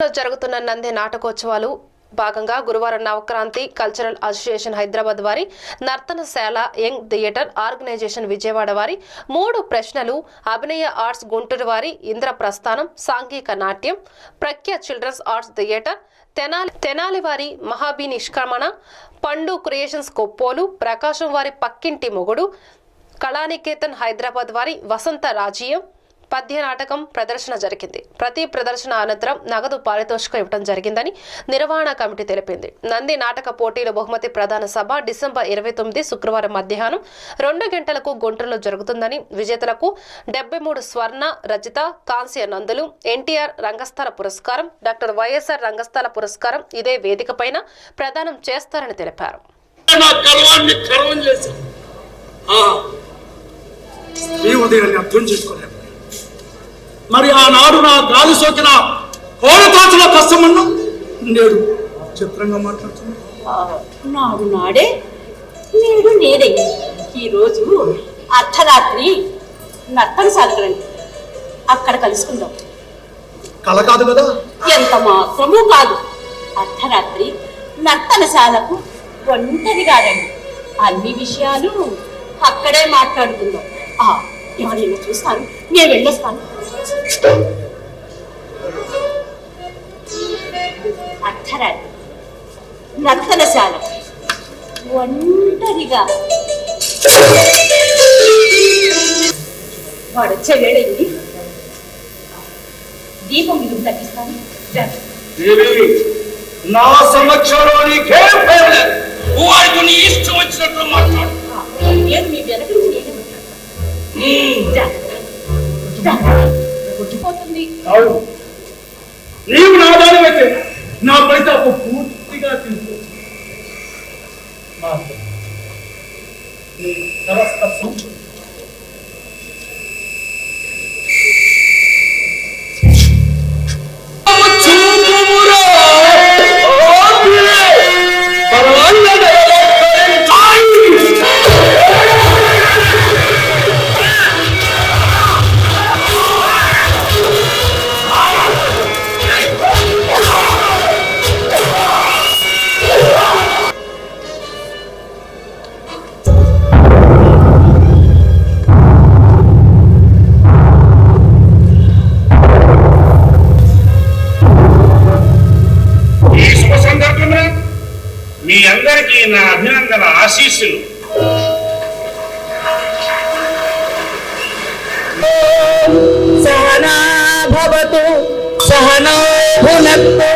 జరుగుతున్న నంది నాటకోత్సవాలు భాగంగా గురువారం నవక్రాంతి కల్చరల్ అసోసియేషన్ హైదరాబాద్ వారి Nartanasala young theatre organisation Vijayawada వారి మూడు ప్రశ్నలు అభినయ ఆర్ట్స్ గుంటూరు వారి ఇంద్రప్రస్థానం సాంఘిక నాట్యం ప్రఖ్య children's arts theatre Tenali Tenali వారి మహాబీ నిష్క్రమణ పండు క్రియేషన్స్ కొప్పోలు ప్రకాశం వారి పక్కింటి మొగుడు కళానికేతన్ హైదరాబాద్ వారి వసంత రాజీయం పద్య నాటకం ప్రదర్శన జరిగింది. ప్రతి ప్రదర్శన అనంతరం నగదు పారితోషికం ఇవ్వడం జరిగిందని నిర్వహణ కమిటీ తెలిపింది. నంది నాటక పోటీల బహుమతి ప్రధాన సభ డిసెంబర్ ఇరవై తొమ్మిది శుక్రవారం మధ్యాహ్నం రెండు గంటలకు గుంటూరులో జరుగుతుందని విజేతలకు డెబ్బై మూడు స్వర్ణ రజిత కాంస్య నందులు ఎన్టీఆర్ రంగస్థల పురస్కారం డాక్టర్ వైఎస్ఆర్ రంగస్థల పురస్కారం ఇదే వేదికపైన ప్రదానం చేస్తారని తెలిపారు. స్త్రీ ఉదయాన్ని అర్థం చేసుకోలేదు ఆనాడు నా గాలి సోకిన కోడతాచుల కష్టమన్నా నేడు చిత్రంగా మాట్లాడుతున్నా. నాడు నాడే నేడు నేడే. ఈరోజు అర్ధరాత్రి నర్తనశాలకు రండి అక్కడ కలుసుకుందాం. కల కాదు కదా? ఎంత మాత్రమూ కాదు. అర్ధరాత్రి నర్తనశాలకు ఒంటరిగా రండి అన్ని విషయాలు అక్కడే మాట్లాడుకుందాం. ఆ ఎవరైనా చూస్తాను నేను వెళ్ళొస్తాను. అర్ధరాత్రి నర్తనశాల ఒంటరిగా. వాడు వచ్చే వేళయింది దీపం విలువ తగ్గిస్తాను. నా సమక్షంలో నీకేం లేదు. వాడికి నీ ఇష్టం వచ్చినట్లు మాట్లాడు. నేను మీ వెనక అవును. నీవు నా దాని అయితే నా పరితాపం పూర్తిగా తెలుసు నీ సరస్త నా అభినందన ఆశీస్సులు సహనా భవతు సహనో భునక్తు